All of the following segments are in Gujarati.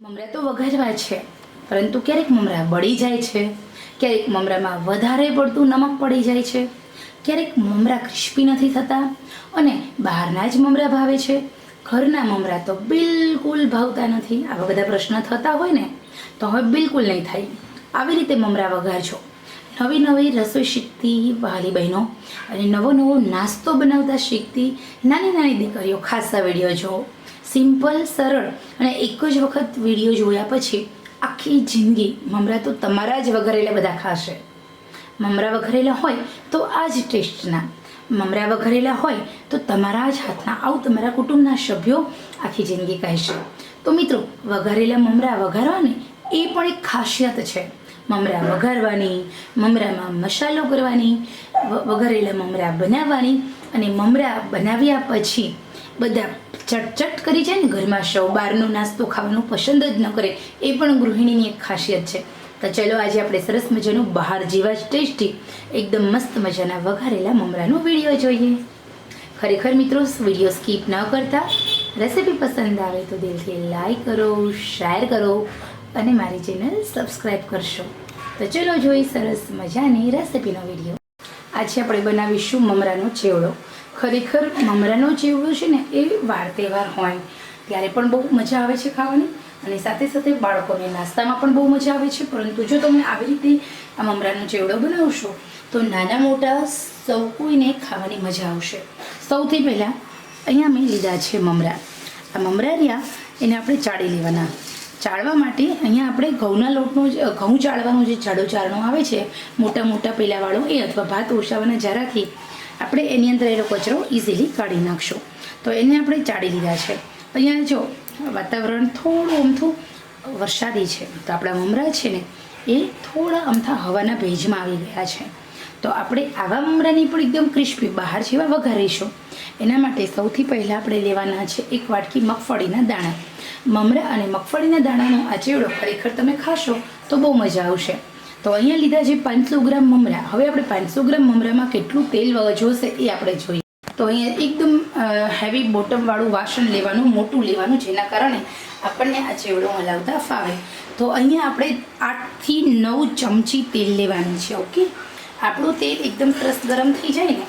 મમરા તો વઘારવા છે, પરંતુ ક્યારેક મમરા બળી જાય છે, ક્યારેક મમરામાં વધારે પડતું નમક પડી જાય છે, ક્યારેક મમરા ક્રિસ્પી નથી થતા અને બહારના જ મમરા ભાવે છે. ઘરના મમરા તો બિલકુલ ભાવતા નથી. આવા બધા પ્રશ્ન થતા હોય ને, તો હવે બિલકુલ નહીં થાય. આવી રીતે મમરા વઘારજો. નવી નવી રસોઈ શીખતી વાલી બહેનો અને નવો નવો નાસ્તો બનાવતા શીખતી નાની નાની દીકરીઓ ખાસ આ વીડિયો જુઓ. સિમ્પલ, સરળ અને એક જ વખત વીડિયો જોયા પછી આખી જિંદગી મમરા તો તમારા જ વઘારેલા બધા ખાશે. મમરા વઘારેલા હોય તો આ જ ટેસ્ટના. મમરા વઘારેલા હોય તો તમારા જ હાથના. આવું તમારા કુટુંબના સભ્યો આખી જિંદગી કહેશે. તો મિત્રો, વઘારેલા મમરા વઘારવાની એ પણ એક ખાસિયત છે. મમરા વઘારવાની, મમરામાં મસાલો કરવાની વઘારેલા મમરા બનાવવાની અને મમરા બનાવ્યા પછી બધા ચટચટ કરી જાય ને ઘરમાં સૌ બહારનો નાસ્તો ખાવાનું પસંદ જ ન કરે, એ પણ ગૃહિણીની એક ખાસિયત છે. તો ચલો આજે આપણે સરસ મજાનું બહાર જેવા જ ટેસ્ટી, એકદમ મસ્ત મજાના વઘારેલા મમરાનો વીડિયો જોઈએ. ખરેખર મિત્રો, વીડિયો સ્કીપ ન કરતા, રેસીપી પસંદ આવે તો દિલથી લાઈક કરો, શેર કરો અને મારી ચેનલ સબસ્ક્રાઈબ કરશો. તો ચલો જોઈ સરસ મજાની રેસીપીનો વીડિયો. આજે આપણે બનાવીશું મમરાનો ચેવડો. ખરેખર મમરાનો ચેવડો છે ને, એ વાર તહેવાર હોય. ત્યારે પણ બહુ મજા આવે છે ખાવાની અને સાથે સાથે બાળકોને નાસ્તામાં પણ બહુ મજા આવે છે. પરંતુ જો તમે આવી રીતે આ મમરાનો ચેવડો બનાવશો, તો નાના મોટા સૌ કોઈને ખાવાની મજા આવશે. સૌથી પહેલાં અહીંયા મેં લીધા છે મમરા. આ મમરા રહ્યા, એને આપણે ચાળી લેવાના. ચાળવા માટે અહીંયા આપણે ઘઉંના લોટનો ઘઉં ચાળવાનો જે જાડો ચારણો આવે છે, મોટા મોટા પેલાવાળો એ અથવા ભાત ઓછાવાના જારાથી આપણે એની અંદર એનો કચરો ઇઝીલી કાઢી નાખશું. તો એને આપણે ચાળી લીધા છે. અહીંયા જો વાતાવરણ થોડું અમથું વરસાદી છે. તો આપણા મમરા છે ને, એ થોડા અમથા હવાના ભેજમાં આવી ગયા છે. તો આપણે આવા મમરાની પણ એકદમ ક્રિસ્પી બહાર જેવા વઘારીશું. એના માટે સૌથી પહેલાં આપણે લેવાના છે એક વાટકી મગફળીના દાણા. મમરા અને મગફળીના દાણાનો આ ચેવડો ખરેખર તમે ખાશો તો બહુ મજા આવશે. તો અહીંયા લીધા છે પાંચસો ગ્રામ મમરા. હવે આપણે પાંચસો ગ્રામ મમરામાં કેટલું તેલ જોશે એ આપણે જોઈએ. તો અહીંયા એકદમ હેવી બોટમવાળું વાસણ લેવાનું, મોટું લેવાનું, જેના કારણે આપણને આ ચેવડો હલાવતા ફાવે. તો અહીંયા આપણે આઠથી નવ ચમચી તેલ લેવાનું છે, ઓકે? આપણું તેલ એકદમ સરસ ગરમ થઈ જાય ને,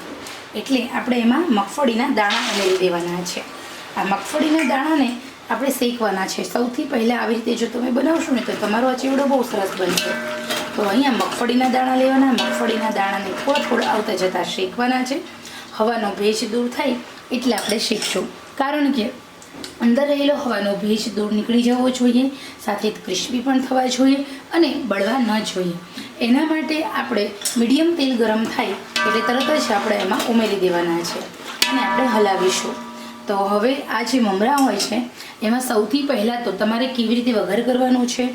એટલે આપણે એમાં મગફળીના દાણા ઉમેરી દેવાના છે. આ મગફળીના દાણાને આપણે શેકવાના છે. સૌથી પહેલાં આવી રીતે જો તમે બનાવશો ને, તો તમારો આ ચેવડો બહુ સરસ બનશે. તો અહીંયા મગફળીના દાણા લેવાના, મગફળીના દાણાને થોડા થોડા આવતા જતાં શેકવાના છે. હવાનો ભેજ દૂર થાય એટલે આપણે શેકશું. કારણ કે અંદર રહેલો હવાનો ભેજ દૂર નીકળી જવો જોઈએ, સાથે ક્રિસ્પી પણ થવા જોઈએ અને બળવા ન જોઈએ. એના માટે આપણે મીડિયમ તેલ ગરમ થાય એટલે તરત જ આપણે એમાં ઉમેરી દેવાના છે. અને આપણે હલાવીશું. તો હવે આ જે મમરા હોય છે, એમાં સૌથી પહેલાં તો તમારે કેવી રીતે વઘાર કરવાનો છે?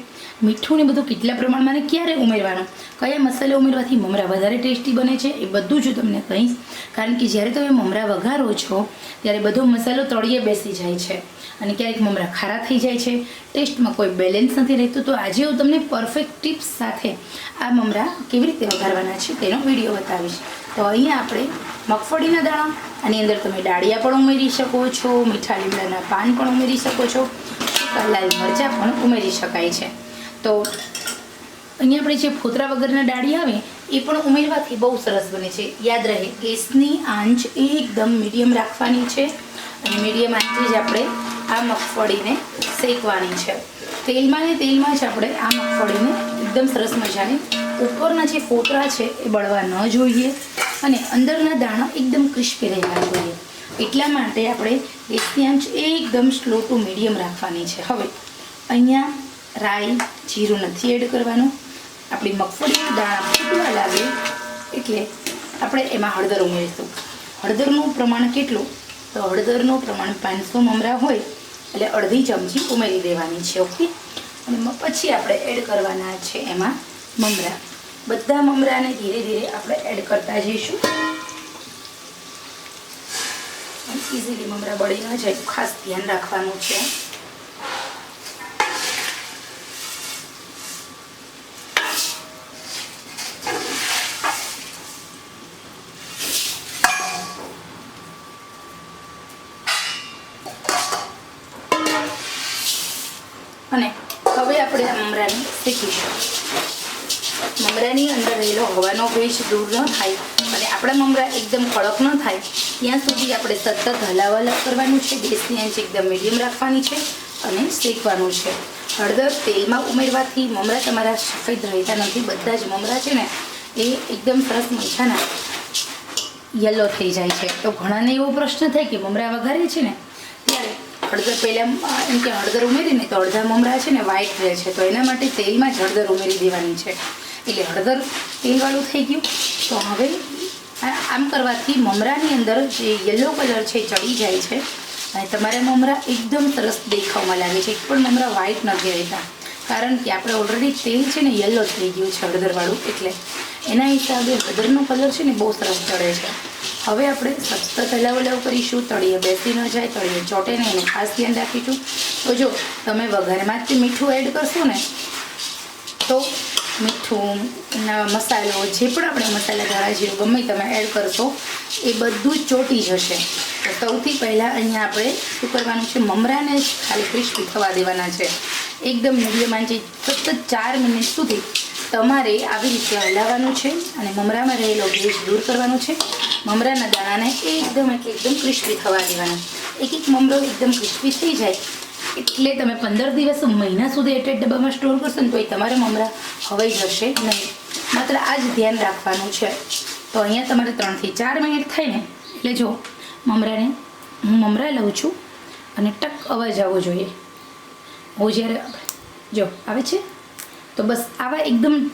મીઠું ને બધું કેટલા પ્રમાણમાં ક્યારે ઉમેરવાનું? કયા મસાલા ઉમેરવાથી મમરા વધારે ટેસ્ટી બને છે? એ બધું જ તમને કહીશ. કારણ કે જ્યારે તમે મમરા વઘારો છો, ત્યારે બધો મસાલો તળિયે બેસી જાય છે અને ક્યારેક મમરા ખારા થઈ જાય છે. ટેસ્ટમાં કોઈ બેલેન્સ નથી રહેતું. તો આજે હું તમને પરફેક્ટ ટિપ્સ સાથે આ મમરા કેવી રીતે વઘારવાના છે તેનો વીડિયો બતાવીશ. તો અહીંયા આપણે મગફળીના દાણા, આની અંદર તમે ડાળિયા પણ ઉમેરી શકો છો, મીઠા લીમડાના પાન પણ ઉમેરી શકો છો લાલ મરચાં પણ ઉમેરી શકાય છે. તો અહીંયા આપણે જે ફોતરા વગરના ડાળી આવે, એ પણ ઉમેરવાથી બહુ સરસ બને છે. યાદ રહે, ગેસની આંચ એકદમ મીડિયમ રાખવાની છે અને મીડિયમ આંચે જ આપણે આ મગફળીને શેકવાની છે. તેલમાં ને તેલમાં જ આપણે આ મગફળીને એકદમ સરસ મજાની ઉપરના જે ફોતરા છે, એ બળવા ન જોઈએ. અને અંદરના દાણા એકદમ ક્રિસ્પી રહેવા જોઈએ. એટલા માટે આપણે ગેસની આંચ એકદમ સ્લો ટુ મીડિયમ રાખવાની છે. હવે, અહીંયા રાઈ જીરું નથી એડ કરવાનું. આપણી મગફળીના દાણા ફૂટવા લાગે, એટલે આપણે એમાં હળદર ઉમેરીશું. હળદરનું પ્રમાણ કેટલું? તો હળદરનું પ્રમાણ પાંચસો મમરા હોય, એટલે અડધી ચમચી ઉમેરી દેવાની છે, ઓકે? અને પછી આપણે એડ કરવાના છે એમાં મમરા. બધા મમરાને ધીરે ધીરે આપણે એડ કરતા જઈશું. ઇઝીલી મમરા બળી ન જાય ખાસ ધ્યાન રાખવાનું છે. અને હવે આપણે મમરાને શેકીશું મમરાની અંદર રહેલો હવાનો ભેજ દૂર ન થાય અને આપણા મમરા એકદમ કડક ન થાય, ત્યાં સુધી આપણે સતત હલાવવા કરવાનું છે, ગેસની આંચ એકદમ મીડિયમ રાખવાની છે અને શેકવાનું છે. હળદર તેલમાં ઉમેરવાથી મમરા તમારા સફેદ રહેતા નથી, બધા જ મમરા છે ને, એ એકદમ સરસ મજાના યલો થઈ જાય છે. તો ઘણાને એવો પ્રશ્ન થાય કે મમરા વઘારે છે ને, ત્યારે હળદર પહેલાં, એમ કે હળદર ઉમેરીને તો અડધા મમરા છે ને વ્હાઈટ રહે છે, તો એના માટે તેલમાં જ હળદર ઉમેરી દેવાની છે. એટલે હળદર તેલવાળું થઈ ગયું. તો હવે આમ કરવાથી મમરાની અંદર જે યલો કલર છે ચડી જાય છે. અને તમારા મમરા એકદમ સરસ દેખાવમાં લાગે છે. એક પણ મમરા વ્હાઈટ નથી રહેતા. કારણ કે આપણે ઓલરેડી તેલ છે ને યલો થઈ ગયું છે હળદરવાળું. એટલે એના હિસાબે હળદરનો કલર છે ને બહુ સરસ ચડે છે. હવે આપણે સતત હલાવ હલાવ કરીશું. તળીએ બેસી ન જાય તળીએ ચોટે નહીં. ખાસ ધ્યાન રાખીશું. તો જો, તમે વઘારમાં જ મીઠું એડ કરશો ને, તો મીઠું મસાલો, જે પણ આપણે મસાલા ધાણા જેવું ગમે તમે એડ કરશો, એ બધું ચોટી જશે. તો સૌથી પહેલાં અહીંયા આપણે શું કરવાનું છે? મમરાને જ ખાલી ક્રિસ્પી થવા દેવાના છે. એકદમ મીડિયમ આંચે સતત ચાર મિનિટ સુધી તમારે આવી રીતે હલાવવાનું છે અને મમરામાં રહેલો ભેજ દૂર કરવાનો છે. મમરાના દાણાને એકદમ એટલે એકદમ ક્રિસ્પી થવા દેવાના. એક એક મમરો એકદમ ક્રિસ્પી થઈ જાય. એટલે તમે પંદર દિવસ મહિના સુધી એટલે ડબ્બામાં સ્ટોર કરશો ને તો એ તમારા મમરા હવાઈ જશે નહીં. માત્ર આ જ ધ્યાન રાખવાનું છે. તો અહીંયા તમારે ત્રણથી ચાર મિનિટ થાય ને, એટલે જો, મમરાને હું મમરા લઉં છું અને ટક અવાજ આવવો જોઈએ. હું જ્યારે જો, આવે છે? તો બસ આવા એકદમ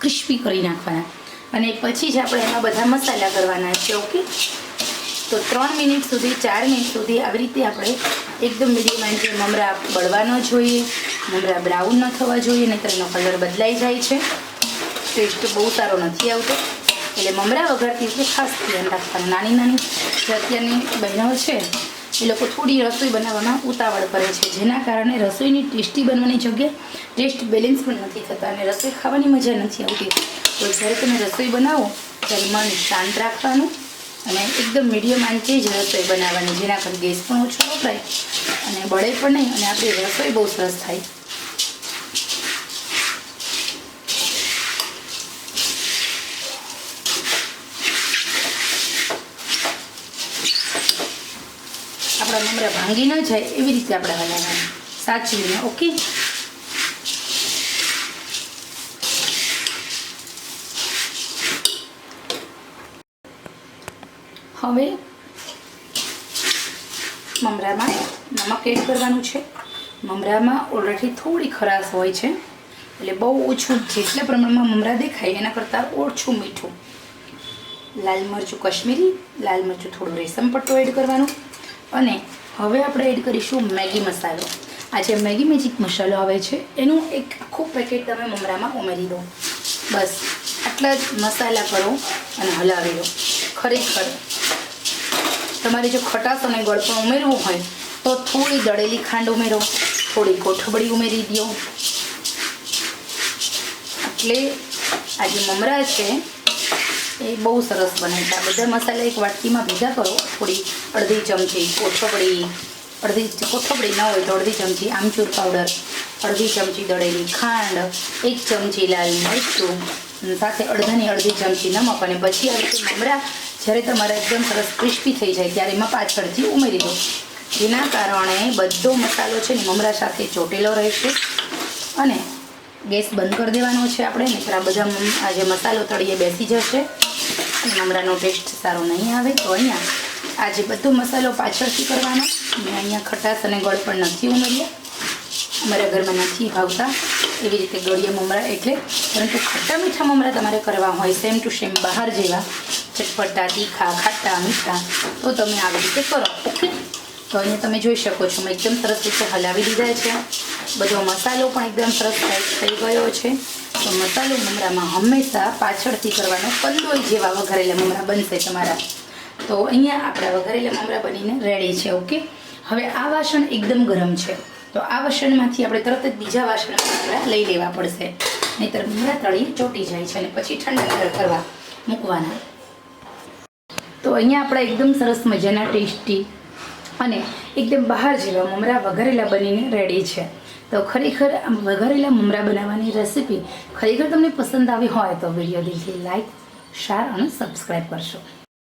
ક્રિસ્પી કરી નાખવાના. અને પછી જ આપણે એમાં બધા મસાલા કરવાના છે, ઓકે? તો ત્રણ મિનિટ સુધી, ચાર મિનિટ સુધી આવી રીતે આપણે એકદમ મીડિયમ આંચે મમરા બળવા ન જોઈએ, મમરા બ્રાઉન ન થવા જોઈએ, નહીંતર એનો કલર બદલાઈ જાય છે. ટેસ્ટ બહુ સારો નથી આવતો. એટલે મમરા વઘારતી વખતે ખાસ ધ્યાન રાખવાનું. નાની નાની જે અત્યારની બહેનો છે, એ લોકો થોડી રસોઈ બનાવવામાં ઉતાવળ કરે છે, જેના કારણે રસોઈની ટેસ્ટી બનવાની જગ્યાએ ટેસ્ટ બેલેન્સ પણ નથી થતા અને રસોઈ ખાવાની મજા નથી આવતી. તો જ્યારે તમે રસોઈ બનાવો, ત્યારે મન શાંત રાખવાનું. અને એકદમ મીડિયમ આંચે જ રસોઈ બનાવવાની, જેના પર ગેસ પણ ઓછો વપરાય અને બળે પણ નહીં અને આપણી રસોઈ બહુ સરસ થાય. આપણા મમરા ભાંગી ન જાય એવી રીતે આપણે હલાવવાનું સાચવીને, ઓકે? હવે મમરામાં નમક એડ કરવાનું છે. મમરામાં ઓલરેડી થોડી ખરાશ હોય છે. એટલે બહુ ઓછું જેટલા પ્રમાણમાં મમરા દેખાય એના કરતાં ઓછું મીઠું. લાલ મરચું કશ્મીરી, લાલ મરચું થોડું રેશમ પટ્ટો એડ કરવાનું. અને હવે આપણે એડ કરીશું મેગી મસાલો. આ જે મેગી મેજિક મસાલો આવે છે. એનું એક આખું પેકેટ તમે મમરામાં ઉમેરી દો. બસ, આટલા જ મસાલા કરો અને હલાવી દો ખરેખર તમારે જો ખટાશ અને ગળપણ ઉમેરવું હોય, તો થોડી દળેલી ખાંડ ઉમેરો, થોડી કોઠબડી ઉમેરી દો. એટલે આ જે મમરા છે, એ બહુ સરસ બને છે. આ બધા મસાલા એક વાટકીમાં ભેગા કરો, થોડી અડધી ચમચી કોથમરી અડધી કોથમરી ન હોય તો અડધી ચમચી આમચૂર પાવડર, અડધી ચમચી દળેલી ખાંડ, એક ચમચી લાલ મરચું સાથે અડધાની અડધી ચમચી નમક અને પછી આવી રીતે મમરા, જ્યારે તમારા એકદમ સરસ ક્રિસ્પી થઈ જાય ત્યારે એમાં પાછળથી ઉમેરી દો. જેના કારણે બધો મસાલો છે ને મમરા સાથે ચોટેલો રહેશે. અને ગેસ બંધ કરી દેવાનો છે આપણે, નહીંતર આ બધા આ જે મસાલો તળીએ બેસી જશે. અને મમરાનો ટેસ્ટ સારો નહીં આવે, તો અહીંયા આજે બધો મસાલો પાછળથી કરવાનો મેં અહીંયા ખટાશ અને ગળ પણ નથી ઉમેર્યા. અમારા ઘરમાં નથી ભાવતા એવી રીતે ગળિયા મમરા એટલે પરંતુ ખટ્ટા મીઠા મમરા તમારે કરવા હોય સેમ ટુ સેમ બહાર જેવા. ચટપટા તીખા ખાટા, મીઠા, તો તમે આવી રીતે કરો. ઓકે? તો અહીંયા તમે જોઈ શકો છો મેં એકદમ સરસ રીતે હલાવી દીધા છે. બધો મસાલો પણ એકદમ સરસ થઈ ગયો છે. તો મસાલો મમરામાં હંમેશા પાછળથી કરવાનો કંદોઈ જેવા વઘારેલા મમરા બનશે તમારા. તો અહીંયા આપણા વઘારેલા મમરા બનીને રેડી છે, ઓકે? હવે આ વાસણ એકદમ ગરમ છે. તો આ વાસણમાંથી આપણે તરત જ બીજા વાસણમાં મમરા લઈ લેવા પડશે. નહીતર મમરા તળી ચોટી જાય છે અને પછી ઠંડા કરવા મૂકવાના. તો અહીંયા આપણા એકદમ સરસ મજાના ટેસ્ટી અને એકદમ બહાર જેવા મમરા વઘારેલા બનીને રેડી છે. તો ખરેખર આમ વઘારેલા મમરા બનાવવાની રેસીપી ખરેખર તમને પસંદ આવી હોય તો વીડિયો દિલથી લાઈક, શેર અને સબસ્ક્રાઈબ કરશો.